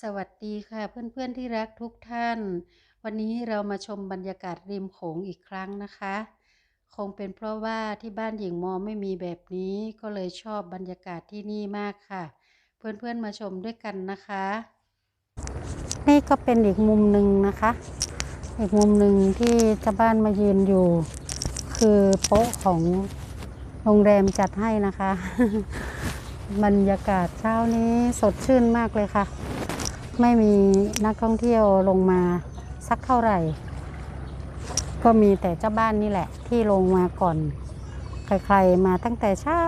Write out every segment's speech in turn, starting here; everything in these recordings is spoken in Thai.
สวัสดีค่ะเพื่อนๆที่รักทุกท่าน วันนี้เรามาชมบรรยากาศริมโขงอีกครั้งนะคะ คงเป็นเพราะว่าที่บ้านหญิงมอไม่มีแบบนี้ก็เลยชอบบรรยากาศที่นี่มากค่ะ เพื่อนๆมาชมด้วยกันนะคะ นี่ก็เป็นอีกมุมหนึ่งนะคะ อีกมุมหนึ่งที่ชาวบ้านมายืนอยู่ คือโป๊ะของโรงแรมจัดให้นะคะ บรรยากาศเช้านี้สดชื่นมากเลยค่ะ ไม่มีนักท่องเที่ยวลงมาสักเท่าไหร่ ก็มีแต่เจ้าบ้านนี่แหละ ที่ลงมาก่อน ใครๆมาตั้งแต่เช้า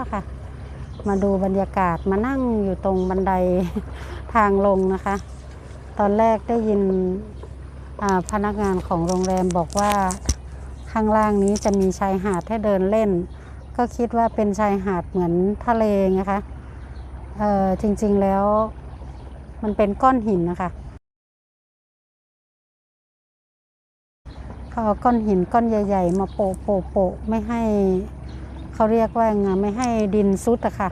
ล้วค่ะ มาดูบรรยากาศมานั่งอยู่ตรงบันไดทางลงนะคะ ตอนแรกได้ยินพนักงานของโรงแรมบอกว่าข้างล่างนี้จะมีชายหาดให้เดินเล่น ก็คิดว่าเป็นชายหาดเหมือนทะเลไงคะเออจริงๆแล้ว มันเป็นก้อนหินนะคะเขาเอาก้อนหินก้อนใหญ่ ๆ มาโปะโปะโปะไม่ให้เขาเรียกว่าไงไม่ให้ดินซุดอะค่ะ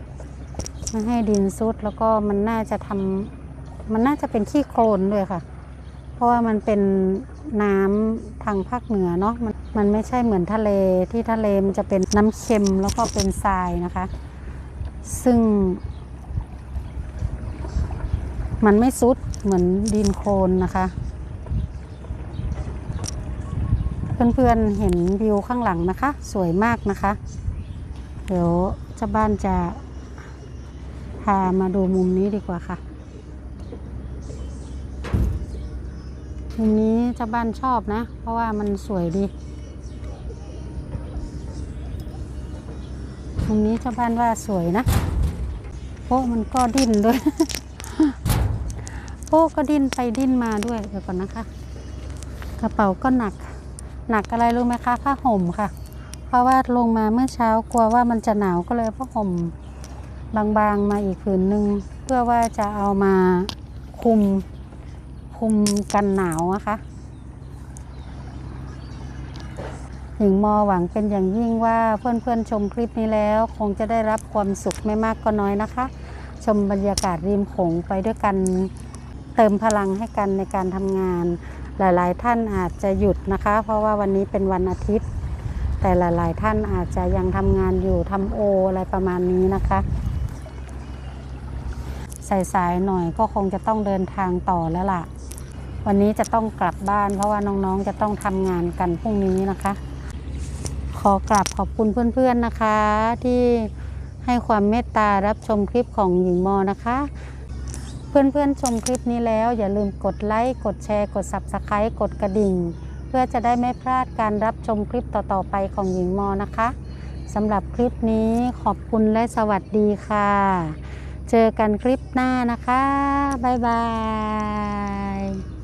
ไม่ให้ดินซุดแล้วก็มันน่าจะทำมันน่าจะเป็นขี้โคลนด้วยค่ะ เพราะว่ามันเป็นน้ำทางภาคเหนือเนาะมันมันไม่ใช่เหมือนทะเลที่ทะเลมันจะเป็นน้ำเค็มแล้วก็เป็นทรายนะคะ ซึ่ง มันไม่ซุดเหมือนดินโคลนนะคะ เพื่อนๆเห็นวิวข้างหลังนะคะ สวยมากนะคะ เดี๋ยวเจ้าบ้านจะพามาดูมุมนี้ดีกว่าค่ะมุมนี้เจ้าบ้านชอบนะ เพราะว่ามันสวยดีมุมนี้เจ้าบ้านว่าสวยนะโป๊ะมันก็ดิ้นด้วย โป๊ะก็ดิ้นไปดิ้นมาด้วยเดี๋ยวก่อนนะคะ กระเป๋าก็หนัก หนักอะไรรู้ไหมคะผ้าห่มค่ะ เพราะว่าลงมาเมื่อเช้ากลัวว่ามันจะหนาวก็เลยผ้าห่มบางๆมาอีกผืนหนึ่งเพื่อว่าจะเอามาคุมคุมกันหนาวนะคะหญิงมอหวังเป็นอย่างยิ่งว่าเพื่อนๆชมคลิปนี้แล้ว คงจะได้รับความสุขไม่มากก็น้อยนะคะ ชมบรรยากาศริมโขงไปด้วยกัน เติมพลังให้กันในการทำงาน หลาย ๆ ท่านอาจจะหยุดนะคะ เพราะว่าวันนี้เป็นวันอาทิตย์ แต่หลาย ๆ ท่านอาจจะยังทำงานอยู่ทำโออะไรประมาณนี้นะคะสายๆหน่อยก็คงจะต้องเดินทางต่อแล้วล่ะ วันนี้จะต้องกลับบ้าน เพราะว่าน้องๆจะต้องทำงานกันพรุ่งนี้นะคะ ขอกราบขอบคุณเพื่อนๆนะคะ ที่ให้ความเมตตารับชมคลิปของหญิงมอนะคะ เพื่อนๆชมคลิปนี้แล้ว อย่าลืมกดไลค์กดแชร์กด Subscribe กดกระดิ่ง เพื่อจะได้ไม่พลาดการรับชมคลิปต่อๆไปของหญิงมอนะคะสำหรับคลิปนี้ขอบคุณและสวัสดีค่ะ เจอกันคลิปหน้านะคะ บ๊ายบาย